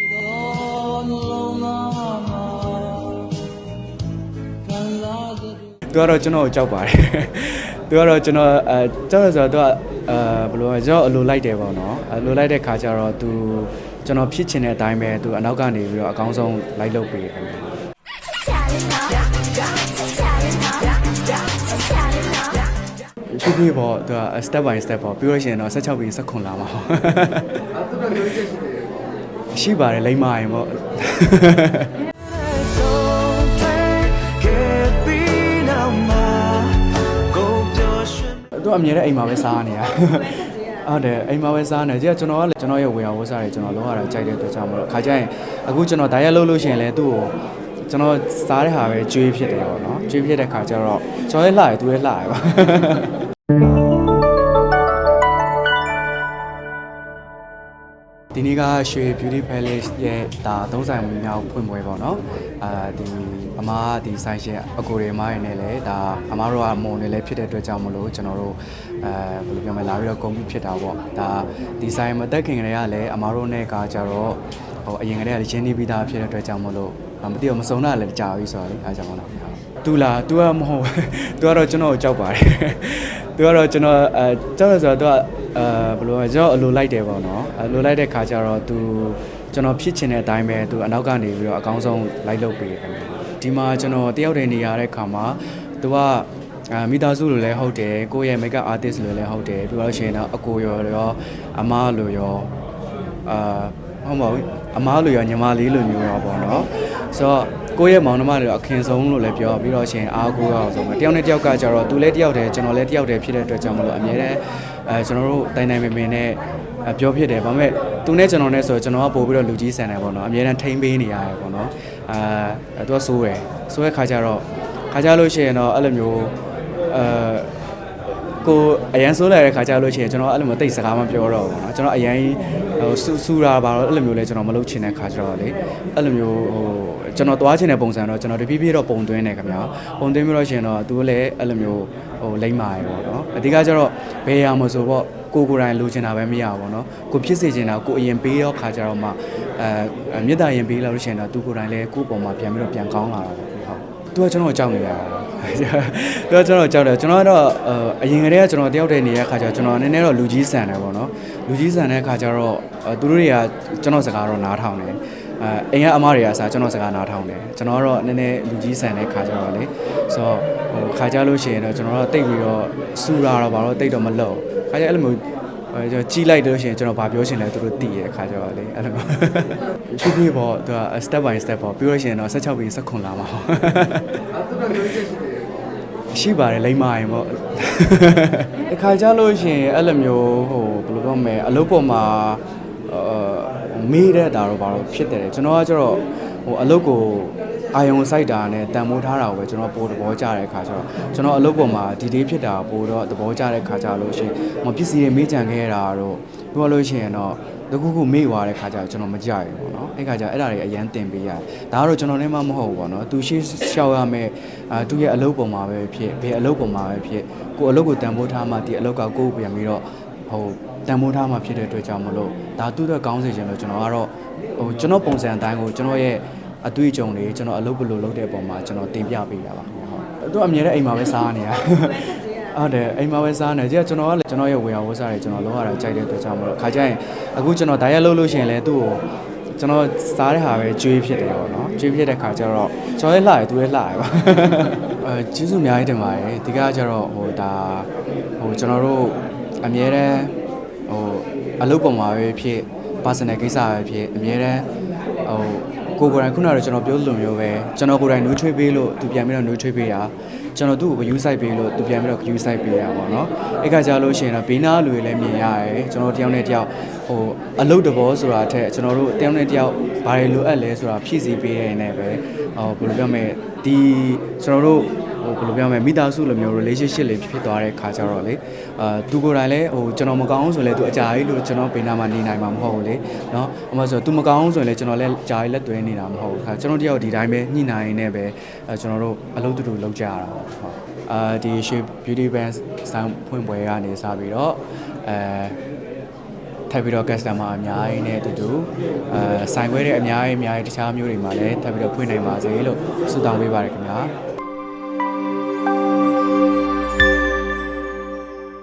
သူကတော့ကျွန်တော်ကိုကြောက်ပါတယ်သူကတော့ကျွန်တော်အဲကြောက်ရဆိုတော့သူကအဲဘယ်လိုလဲကျွန်တော်အလိုလိုက်တယ်ပေါ့နော်အလိုလိုက်တဲ့ခါကျတော့သူကျွန်တော်ဖြစ်ချင်တဲ့အတိုင်းပဲသူအနောက်ကနေပြီးတော့အကောင်းဆုံးလိုက်လုပ်ပေးတယ်ဖြည်းဖြည်းပေါ့သူက step by step ပေါ့ပြီးလို့ရှိရင်တော့16ပြီး16လာမှာပေါ့ရှိ ပါတယ်လိမ့်မရင်ပေါ့သူအမြဲတမ်းအိမ်မှာပဲစားနေရဟုတ်တယ်အိမ်မှာပဲစားနေကြည့်ကျွန်တော်ကလည်းကျွန်တော်ရဲ့ဝေယဝစားတွေကျွန်တော်လောရတာကြိုက်တဲ့အတွက်ကြောင့်မလို့ခါကျရင်အခုကျွန်တော်ဒါရက်လုပ်လို့ရှိရင်လည်းသူ့ကိုကျွန်တော်စားတဲ့ဟာပဲကြွေးဖြစ်တယ်ပေါ့နော်ကြွေးဖြစ်တဲ့ခါကျတော့ကျွန်တော်ရဲ့လှရယ်သူရဲ့လှရယ်ပါ ဒီနေ့ကရွှေ Beauty Palace ရဲ့ဒါသုံးဆိုင်ဝင်မြောက်ဖွင့်ပွဲပေါ့နော်အာဒီအမားဒီဆိုင်ရှင်အကိုတွေအမားတွေနဲ့လည်းဒါအမားတို့ကမုံတွေလည်းဖြစ်တဲ့အတွက်ကြောင့်မလို့ကျွန်တော်တို့အဲဘယ်လိုပြောမလဲလာပြီးတော့ဂုဏ်ပြုဖြစ်တာပေါ့ဒါဒီဆိုင်မတက်ခင်ကလေးကလည်းအမားတို့နဲ့ကကြတော့ဟိုအရင်ကလေးကလည်းရင်းနှီးပြီးသားဖြစ်တဲ့အတွက်ကြောင့်မလို့မသိတော့မစုံတာလည်းကြာပြီဆိုတော့လေအားကြောင့်မလားတူလားတူကမဟုတ်တူကတော့ကျွန်တော်ကိုကြောက်ပါတယ်တူကတော့ကျွန်တော်အဲကြောက်ရဆိုတော့တူက အာဘယ်လိုလဲကျွန်တော်အလိုလိုက်တယ်ပေါ့နော်အလိုလိုက်တဲ့ခါကျတော့သူကျွန်တော်ဖြစ်ချင်တဲ့အတိုင်းပဲသူအနောက်ကနေပြီးတော့အကောင်းဆုံးလိုက်လုပ်ပေးတယ်ခင်ဗျဒီမှာကျွန်တော်တယောက်တည်းနေရတဲ့ခါမှာသူကအာမိသားစုလိုလည်းဟုတ်တယ်ကိုယ့်ရဲ့ makeup artist လိုလည်းဟုတ်တယ်ပြီးတော့ရှင်တော့အကိုရောရောအမလိုရောအာဟုတ်ပါဘူးအမလိုရောညီမလေးလိုမျိုးရောပေါ့နော်ဆိုတော့ကိုယ့်ရဲ့မောင်နှမတွေတော့အခင်ဆုံးလို့လည်းပြောပြီးတော့ရှင်အားကိုးရအောင်ဆိုမှတယောက်နဲ့တယောက်ကကြတော့သူလည်းတယောက်တည်းကျွန်တော်လည်းတယောက်တည်းဖြစ်တဲ့အတွက်ကြောင့်မလို့အများနဲ့ အဲကျွန်တော်တို့တိုင်တိုင်ပင်ပင်နဲ့အဲပြောဖြစ်တယ်ဒါပေမဲ့သူနဲ့ကျွန်တော်နဲ့ဆိုတော့ကျွန်တော်ကပို့ပြီးတော့လူကြီးဆန်တယ်ပေါ့နော်အမြဲတမ်းထိမ့်ပေးနေရတယ်ပေါ့နော်အာသူကစိုးတယ်စိုးတဲ့ခါကျတော့ခါကြလို့ရှိရင်တော့အဲ့လိုမျိုးအဲကိုအရန်ဆိုးလိုက်တဲ့ခါကျလို့ရှိရင်ကျွန်တော်အဲ့လိုမျိုးတိတ်စကားမပြောတော့ဘူးเนาะကျွန်တော်အရန်ဟိုဆူဆူတာပါတော့အဲ့လိုမျိုးလဲကျွန်တော်မလုပ်ချင်တဲ့ခါကျတော့လေအဲ့လိုမျိုးဟိုကျွန်တော်သွားချင်တဲ့ပုံစံတော့ကျွန်တော်တဖြည်းဖြည်းတော့ပုံသွင်းတယ်ခင်ဗျာပုံသွင်းပြီးတော့ရှင်တော့သူလည်းအဲ့လိုမျိုး ဟိုလိမ့်မာရပေါ့เนาะအဓိကကျတော့ဘယ်ရမဆိုပေါ့ကိုကိုယ်တိုင်လိုချင်တာပဲမရဘူးပေါ့နော်ကိုဖြစ်စေချင်တာကိုအရင်ပေးတော့ခါကြတော့မှအဲမြေတားရင်ပေးလို့ရှိရင်တော့သူကိုယ်တိုင်လည်းကိုယ့်ပုံမှာပြန်ပြီးတော့ပြန်ကောင်းလာတာပေါ့ဟုတ်သူကကျွန်တော်ကြောက်နေရတာသူကကျွန်တော်ကြောက်တယ်ကျွန်တော်ကတော့အရင်ကတည်းကကျွန်တော်တယောက်တည်းနေတဲ့ခါကျတော့ကျွန်တော်နည်းနည်းတော့လူကြီးဆန်တယ်ပေါ့နော်လူကြီးဆန်တဲ့ခါကျတော့သူတို့တွေကကျွန်တော်စကားတော့နားထောင်တယ် အဲအိမ်ကအမားတွေကစားကျွန်တော်စကားနားထောင်တယ်ကျွန်တော်ကတော့နည်းနည်းလူကြီးဆန်တဲ့ခါကျတော့လေဆိုတော့ဟိုခါကြလို့ရှိရင်တော့ကျွန်တော်တို့တိတ်ပြီးတော့စူတာတော့ဘာလို့တိတ်တော့မလုပ်ခါကြအဲ့လိုမျိုးအဲကျွန်တော်ကြီးလိုက်လို့ရှိရင်ကျွန်တော်ဗာပြောချင်လဲသူတို့သိရတဲ့ခါကျတော့လေအဲ့လိုမျိုးဖြည်းဖြည်းပေါ့သူက step by step ပေါ့ပြီးလို့ရှိရင်တော့16ပြီး16လာမှာပေါ့ရှိပါတယ်လိမ့်မရင်ပေါ့အခါကြလို့ရှိရင်အဲ့လိုမျိုးဟိုဘယ်လိုပြောမလဲအလုပ်ပေါ်မှာအာ မေးတဲ့တာတော့ဘာလို့ဖြစ်တယ်ကျွန်တော်ကကျတော့ဟိုအလုပ်ကိုအာယုံစိုက်တာနဲ့တန်မိုးထားတာကိုပဲကျွန်တော်ပိုသဘောကျတဲ့ခါကျတော့ကျွန်တော်အလုပ်ပေါ်မှာဒီလေးဖြစ်တာပိုတော့သဘောကျတဲ့ခါကျလို့ရှိရင်မပစ္စည်းတွေမေးကြံခဲ့ရတာတော့ပြောလို့ရှိရင်တော့တခုခုမေ့သွားတဲ့ခါကျတော့ကျွန်တော်မကြိုက်ဘူးပေါ့နော်အဲ့ခါကျအဲ့ဒါတွေအရန်တင်ပေးရတယ်ဒါကတော့ကျွန်တော်လည်းမမဟုတ်ဘူးပေါ့နော်သူရှေ့ရှောက်ရမယ်အာသူရဲ့အလုပ်ပေါ်မှာပဲဖြစ်ဘယ်အလုပ်ပေါ်မှာပဲဖြစ်ကိုအလုပ်ကိုတန်ဖိုးထားမှဒီအလုပ်ကကိုယ်ပြန်ပြီးတော့ဟို တန်ဖိုးထားမှဖြစ်တဲ့အတွက်ကြောင့်မလို့ဒါသူ့အတွက်ကောင်းစေချင်လို့ကျွန်တော်ကတော့ဟိုကျွန်တော်ပုံစံအတိုင်းကိုကျွန်တော်ရဲ့အတွေ့အကြုံတွေကျွန်တော်အလုပ်ဘယ်လိုလုပ်တဲ့ပုံမှာကျွန်တော်တင်ပြပေးတာပါခင်ဗျာဟုတ်သူအမြဲတမ်းအိမ်မှာပဲစားနေရဟုတ်တယ်အိမ်မှာပဲစားနေကြည့်ကျွန်တော်ကလည်းကျွန်တော်ရဲ့ဝေယဝစားတွေကျွန်တော်လောရတာကြိုက်တဲ့အတွက်ကြောင့်မလို့ခါကျရင်အခုကျွန်တော်ဒါရက်လုပ်လို့ရှိရင်လည်းသူ့ကိုကျွန်တော်စားတဲ့ဟာပဲကြွေးဖြစ်တယ်ပေါ့နော်ကြွေးဖြစ်တဲ့ခါကျတော့ကျွန်တော်လည်းလှရသူလည်းလှရပါအဲကျေးဇူးအများကြီးတင်ပါတယ်ဒီကကျတော့ဟိုဒါဟိုကျွန်တော်တို့အမြဲတမ်း ဟိုအလုပ်ပေါ်မှာပဲဖြစ် personal ကိစ္စပဲဖြစ်အမြဲတမ်းဟိုကိုယ်ကိုယ်တိုင်ခုနကတော့ကျွန်တော်ပြောလိုမျိုးပဲကျွန်တော်ကိုယ်တိုင်နှွေးထွေးပေးလို့သူပြန်ပြီးတော့နှွေးထွေးပေးတာကျွန်တော်သူ့ကို view site ပေးလို့သူပြန်ပြီးတော့ view site ပေးရပါတော့။အဲ့ခါကြလို့ရှိရင်တော့ဘေးနားလူတွေလည်းမြင်ရတယ်ကျွန်တော်တယောက်နဲ့တယောက်ဟိုအလုတ်တဘောဆိုတာထက်ကျွန်တော်တို့တယောက်နဲ့တယောက်ဘာတွေလိုအပ်လဲဆိုတာဖြည့်ဆည်းပေးရတဲ့ပဲဟိုဘယ်လိုပြောမလဲဒီကျွန်တော်တို့ ဟိုဘယ်လိုပြောမလဲမိသားစုလိုမျိုး relationship လေးဖြစ်သွားတဲ့ခါကျတော့လေအာသူကိုယ်တိုင်လည်းဟိုကျွန်တော်မကောင်းဆိုလဲသူအကြာကြီးလို့ကျွန်တော်ဘေးနားမှာနေနိုင်မှာမဟုတ်ဘူးလေနော်အမှဆိုသူမကောင်းဆိုရင်လည်းကျွန်တော်လည်းကြာကြီးလက်သွဲနေတာမဟုတ်ဘူးခါကျွန်တော်တယောက်ဒီတိုင်းပဲညှိနှိုင်းနေပဲအဲကျွန်တော်တို့အလုပ်တူတူလုပ်ကြရတာပေါ့ဟုတ်အာဒီ shape beauty band ဆောင်းဖွင့်ပွဲကနေစပြီးတော့အဲထပ်ပြီးတော့ customer အများကြီးနဲ့အတူတူအဲဆိုင်ခွဲတဲ့အများကြီးအများကြီးတခြားမျိုးတွေမှာလည်းထပ်ပြီးတော့ဖွင့်နိုင်ပါစေလို့ဆုတောင်းပေးပါရခင်ဗျာ